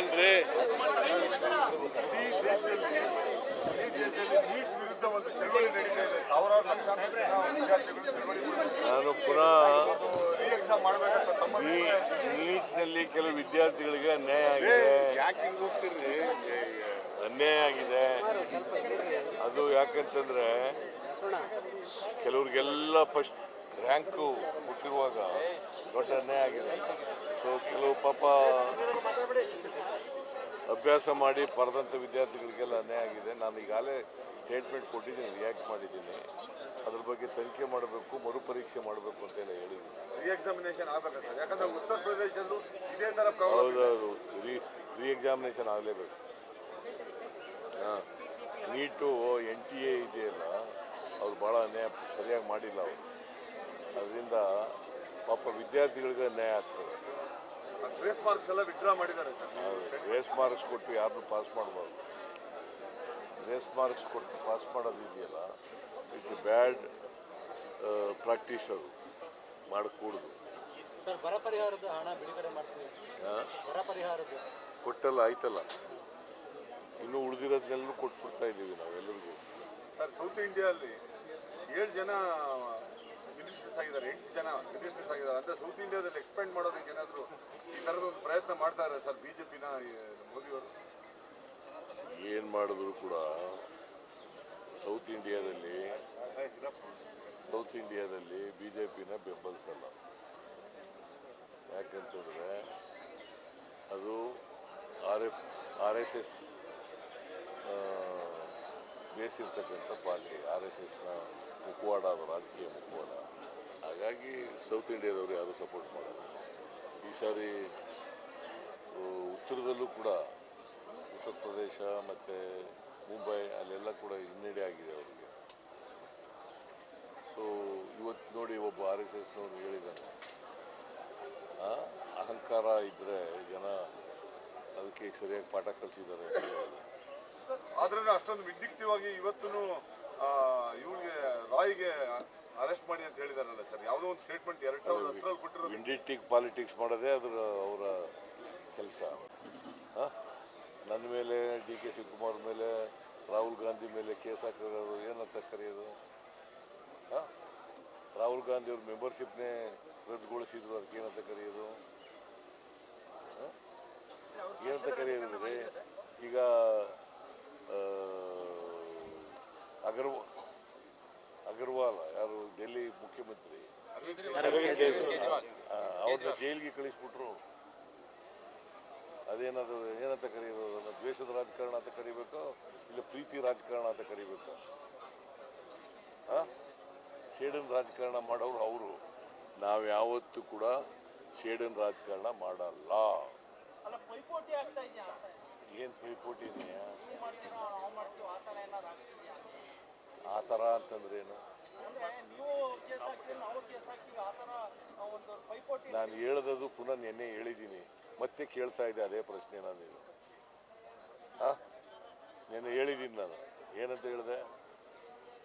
ಕಣ್ರಿ ಇಡೀ ದೇಶದಲ್ಲಿ ಇಡೀ ದೇಶದಲ್ಲಿ ನೀಟ್ ವಿರುದ್ಧ ಒಂದು ಚಳವಳಿ ನಡೀತಾ ಇದೆ ಸಾವಿರಾರು ಲಕ್ಷಾಂತರ ಜನ ವಿದ್ಯಾರ್ಥಿಗಳು ಚಳವಳಿ ಮಾಡ್ತಾರೆ. ನಾನು ಪುನಃ ಮಾಡ್ಬೇಕಂತ ತಮ್ಮ ಈ ನೀಟ್ನಲ್ಲಿ ಕೆಲವು ವಿದ್ಯಾರ್ಥಿಗಳಿಗೆ ಅನ್ಯಾಯ ಆಗಿದೆ. ಯಾಕೆ ಹಿಂಗ್ ಹೋಗ್ತಿರ್ರಿ? ಅನ್ಯಾಯ ಆಗಿದೆ. ಅದು ಯಾಕಂತಂದ್ರೆ ಕೆಲವ್ರಿಗೆಲ್ಲ ಫಸ್ಟ್ ರ್ಯಾಂಕು ಹುಟ್ಟಿರುವಾಗ ದೊಡ್ಡ ಅನ್ಯಾಯ ಆಗಿದೆ. ಸೊ ಕೆಲವು ಪಾಪ ಅಭ್ಯಾಸ ಮಾಡಿ ಬರೆದಂಥ ವಿದ್ಯಾರ್ಥಿಗಳಿಗೆಲ್ಲ ಅನ್ಯಾಯ ಆಗಿದೆ. ನಾನು ಈಗಾಗಲೇ ಸ್ಟೇಟ್ಮೆಂಟ್ ಕೊಟ್ಟಿದ್ದೀನಿ ರಿಯಾಕ್ಟ್ ಮಾಡಿದ್ದೀನಿ. ಅದ್ರ ಬಗ್ಗೆ ತನಿಖೆ ಮಾಡಬೇಕು ಮರುಪರೀಕ್ಷೆ ಮಾಡಬೇಕು ಅಂತೆಲ್ಲ ಹೇಳಿದ್ದೀನಿ. ಹೌದೌದು. ರೀ ರೀ ಎಕ್ಸಾಮಿನೇಷನ್ ಆಗಲೇಬೇಕು. ಹಾಂ. ನೀಟು ಎನ್ ಟಿ ಎ ಇದೆಯಲ್ಲ ಅವ್ರು ಭಾಳ ಅನ್ಯಾಯ ಸರಿಯಾಗಿ ಮಾಡಿಲ್ಲ ಅವರು. ಅದರಿಂದ ಪಾಪ ವಿದ್ಯಾರ್ಥಿಗಳಿಗೆ ಅನ್ಯಾಯ ಆಗ್ತದೆ. ಗ್ರೇಸ್ ಮಾರ್ಕ್ಸ್ ಎಲ್ಲ ವಿಡ್ರಾ ಮಾಡಿದ್ದಾರೆ ಸರ್. ರೇಸ್ ಮಾರ್ಕ್ಸ್ ಕೊಟ್ಟು ಯಾರನ್ನೂ ಪಾಸ್ ಮಾಡಬಾರ್ದು. ರೇಸ್ ಮಾರ್ಕ್ಸ್ ಕೊಟ್ಟು ಪಾಸ್ ಮಾಡೋದು ಇದೆಯಲ್ಲ ಇಟ್ಸ್ ಎ ಬ್ಯಾಡ್ ಪ್ರಾಕ್ಟೀಸ್ ಅದು. ಮಾಡಕೂಡುದು. ಸರ್ ಬರ ಪರಿಹಾರದ ಹಣ ಬಿಡುಗಡೆ ಮಾಡ್ತೀವಿ. ಹಾಂ ಬರ ಪರಿಹಾರದ. ಕೊಟ್ಟಲ್ಲ ಆಯ್ತಲ್ಲ. ಇನ್ನು ಉಳಿದಿರೋದನ್ನೆಲ್ಲರೂ ಕೊಟ್ಬಿಡ್ತಾ ಇದ್ದೀವಿ ನಾವೆಲ್ಲರಿಗೂ. ಸರ್ ಸೌತ್ ಇಂಡಿಯಾದಲ್ಲಿ ಏಳು ಜನ ಮಿನಿಸ್ಟರ್ಸ್ ಆಗಿದ್ದಾರೆ ಎಂಟು ಜನ ಮಿನಿಸ್ಟರ್ಸ್ ಆಗಿದ್ದಾರೆ ಅಂದರೆ ಸೌತ್ ಇಂಡಿಯಾದಲ್ಲಿ ಎಕ್ಸ್ಪೆಂಡ್ ಮಾಡೋದಕ್ಕೆ ಏನಾದರೂ ಈ ಥರದ ಒಂದು ಪ್ರಯತ್ನ ಮಾಡ್ತಾ ಇದ್ದಾರೆ ಸರ್ ಬಿಜೆಪಿನ ಮೋದಿಯವರು? ಏನು ಮಾಡಿದ್ರು ಕೂಡ ಸೌತ್ ಇಂಡಿಯಾದಲ್ಲಿ ಸೌತ್ ಇಂಡಿಯಾದಲ್ಲಿ ಬಿ ಜೆ ಪಿನ ಬೆಂಬಲಿಸಲ್ಲ. ಯಾಕಂತಂದರೆ ಅದು R F R S S ಬೇಸಿರ್ತಕ್ಕಂಥ party R S ಎಸ್ನ ಮುಖವಾಡ, ಅದು ರಾಜಕೀಯ ಮುಖವಾಡ. ಹಾಗಾಗಿ ಸೌತ್ ಇಂಡಿಯಾದವರು ಯಾರೂ ಸಪೋರ್ಟ್ ಮಾಡಲ್ಲ. ಈ ಸಾರಿ ಉತ್ತರದಲ್ಲೂ ಕೂಡ ಉತ್ತರ ಪ್ರದೇಶ ಮತ್ತು ಮುಂಬೈ ಅಲ್ಲೆಲ್ಲ ಕೂಡ ಹಿನ್ನಡೆ ಆಗಿದೆ ಅವರಿಗೆ. ಸೊ ಇವತ್ತು ನೋಡಿ ಒಬ್ಬ ಆರ್ ಎಸ್ ಎಸ್ನವ್ರು ಹೇಳಿದ್ದಾರೆ ಅಹಂಕಾರ ಇದ್ದರೆ ಜನ ಅದಕ್ಕೆ ಸರಿಯಾಗಿ ಪಾಠ ಕಲಿಸಿದ್ದಾರೆ ಆದ್ರೂ ಅಷ್ಟೊಂದು ವಿದ್ಯುಕ್ತವಾಗಿ ಇವತ್ತು ಇವ್ರಿಗೆ, ರಾಯ್ಗೆ ಅರೆಸ್ಟ್ ಮಾಡಿ ಅಂತ ಹೇಳಿದಾರಲ್ಲ ಸರ್. ಯಾವುದೋ ಒಂದು ಸ್ಟೇಟ್ಮೆಂಟ್ ಎರಡು ಸಾವಿರದ ಹತ್ತರಲ್ಲಿ ಕೊಟ್ಟಿರೋ ವಿಂಡಿಟಿಕ್ ಪಾಲಿಟಿಕ್ಸ್ ಮಾಡೋದೇ ಅದರ ಅವರ ಕೆಲಸ. ನನ್ನ ಮೇಲೆ ಡಿ ಕೆ ಶಿವಕುಮಾರ್ ಮೇಲೆ ರಾಹುಲ್ ಗಾಂಧಿ ಮೇಲೆ ಕೇಸ್ ಹಾಕಿರೋದು ಏನಂತ ಕರೆಯೋದು? ಹಾಂ? ರಾಹುಲ್ ಗಾಂಧಿ ಅವ್ರ ಮೆಂಬರ್ಶಿಪ್ನೇ ರದ್ದುಗೊಳಿಸಿದ್ರು ಅದಕ್ಕೆ ಏನಂತ ಕರೆಯೋದು? ಏನಂತ ಕರೆಯೋದು ಈಗ ಅಗರ್ವಾಲ್ ಅಗರ್ವಾ ಅಗರ್ವಾಲ್ ಯಾರು ಡೆಲ್ಲಿ ಮುಖ್ಯಮಂತ್ರಿ. ಅವ್ರನ್ನ ಜೈಲಿಗೆ ಕಳಿಸ್ಬಿಟ್ರು. ಅದೇನದು ಏನಂತ ಕರೆಯೋದು ಅದನ್ನ ದ್ವೇಷದ ರಾಜಕಾರಣ ಅಂತ ಕರಿಬೇಕು ಇಲ್ಲ ಪ್ರೀತಿ ರಾಜಕಾರಣ ಅಂತ ಕರಿಬೇಕು? ಸೇಡನ್ ರಾಜಕಾರಣ ಮಾಡೋರು ಅವರು. ನಾವು ಯಾವತ್ತೂ ಕೂಡ ಸೇಡನ್ ರಾಜಕಾರಣ ಮಾಡಲ್ಲ. ಅಲ್ಲ ಪೈಪೋಟಿ ಆಗ್ತಾ ಇದೆಯಾ? ಏನು ಪೈಪೋಟಿ ಇದೆಯಾ ನೀವು ಮಾಡ್ತೀರಾ ನಾವು ಮಾಡ್ತೀವಿ ಆ ಥರ ಅಂತಂದ್ರೇನು ನಾನು ಹೇಳ್ದದು ಪುನಃ ನಿನ್ನೆ ಹೇಳಿದ್ದೀನಿ. ಮತ್ತೆ ಕೇಳ್ತಾ ಇದೆ ಅದೇ ಪ್ರಶ್ನೆ ನಾನು ಹಾಂ? ನಿನ್ನೆ ಹೇಳಿದ್ದೀನಿ ನಾನು. ಏನಂತ ಹೇಳಿದೆ?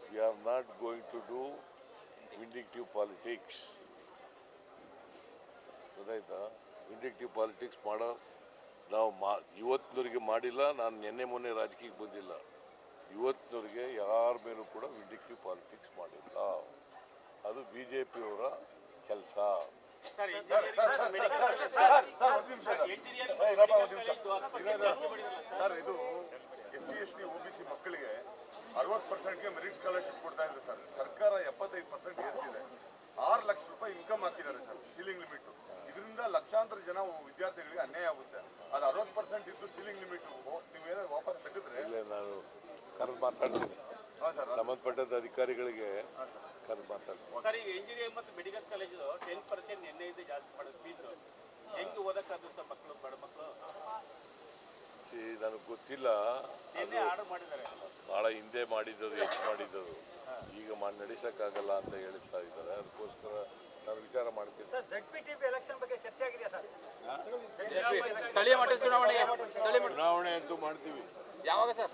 We are not going to do vindictive politics ಗೊತ್ತಾಯ್ತಾ? ವಿಂಡಿಕ್ಟಿವ್ ಪಾಲಿಟಿಕ್ಸ್ ಮಾಡೋ ನಾವು ಮಾ ಇವತ್ತಿನವರೆಗೆ ಮಾಡಿಲ್ಲ, ನಾನು ನಿನ್ನೆ ಮೊನ್ನೆ ರಾಜಕೀಯಕ್ಕೆ ಬಂದಿಲ್ಲ. ಕೂಡ ವಿಡಿಕ್ಟಿವ್ ಪಾಲಿಟಿಕ್ಸ್ ಮಾಡಿಲ್ಲ ಅದು ಬಿ ಜೆ ಪಿಯವರ ಕೆಲಸ ಸರ್ ಒಂದ್ ಸರ್. ಏ, ನಿಮಿಷ. ಸರ್ ಇದು S C S T O B C ಮಕ್ಕಳಿಗೆ ಅರವತ್ತು ಪರ್ಸೆಂಟ್ಗೆ ಮೆರಿಟ್ ಸ್ಕಾಲರ್ಶಿಪ್ ಕೊಡ್ತಾ ಇದ್ರು ಸರ್ ಸರ್ಕಾರ ಎಪ್ಪತ್ತೈದು ಪರ್ಸೆಂಟ್ ಏರಿಸಿದೆ ಆರು ಲಕ್ಷ ರೂಪಾಯಿ ಇನ್ಕಮ್ ಹಾಕಿದ್ದಾರೆ ಸರ್ ಸೀಲಿಂಗ್ ಲಿಮಿಟ್ ಇದರಿಂದ ಲಕ್ಷಾಂತರ ಜನ ವಿದ್ಯಾರ್ಥಿಗಳಿಗೆ ಅನ್ಯಾಯ ಆಗುತ್ತೆ ಅದು ಅರವತ್ತು ಪರ್ಸೆಂಟ್ ಇದ್ದು ಸೀಲಿಂಗ್ ಲಿಮಿಟ್ ನೀವು ಏನಾದ್ರು ವಾಪಸ್ ತೆಗೆದ್ರೆ ಇಲ್ಲೇ ನಾನು ಕರೆದು ಮಾತಾಡ್ತೀನಿ ಸಂಬಂಧಪಟ್ಟಂತ ಅಧಿಕಾರಿಗಳಿಗೆ ಕರೆದು ಮಾತಾಡ್ತಾರೆ ಸರ್ ಈಗ ಇಂಜಿನಿಯರಿಂಗ್ ಮತ್ತು ಮೆಡಿಕಲ್ ಕಾಲೇಜು ಟೆನ್ ಪರ್ಸೆಂಟ್ ಇದೆ ಜಾಸ್ತಿ ಮಾಡೋದು ಫೀಸು ಹೆಂಗೆ ಓದಕ್ಕಾಗುತ್ತೆ ಮಕ್ಕಳು ಬಡ ಮಕ್ಕಳು ಸಿ ನನಗೆ ಗೊತ್ತಿಲ್ಲ. ನಿನ್ನೆ ಆರ್ಡರ್ ಮಾಡಿದ್ದಾರೆ. ಭಾಳ ಹಿಂದೆ ಮಾಡಿದ್ದದು ಹೆಚ್ಚು ಮಾಡಿದ್ದದು. ಈಗ ಮಾಡಿ ನಡೆಸೋಕ್ಕಾಗಲ್ಲ ಅಂತ ಹೇಳ್ತಾ ಇದ್ದಾರೆ. ಅದಕ್ಕೋಸ್ಕರ ನಾನು ವಿಚಾರ ಮಾಡ್ತೀನಿ. Sir Z P T P election ಬಗ್ಗೆ ಚರ್ಚೆ ಆಗಿದೆಯಾ ಸರ್? ಸ್ಥಳೀಯ ಮಟ್ಟದ ಚುನಾವಣೆ ಚುನಾವಣೆ ಅಂತೂ ಮಾಡ್ತೀವಿ. ಯಾವಾಗ ಸರ್?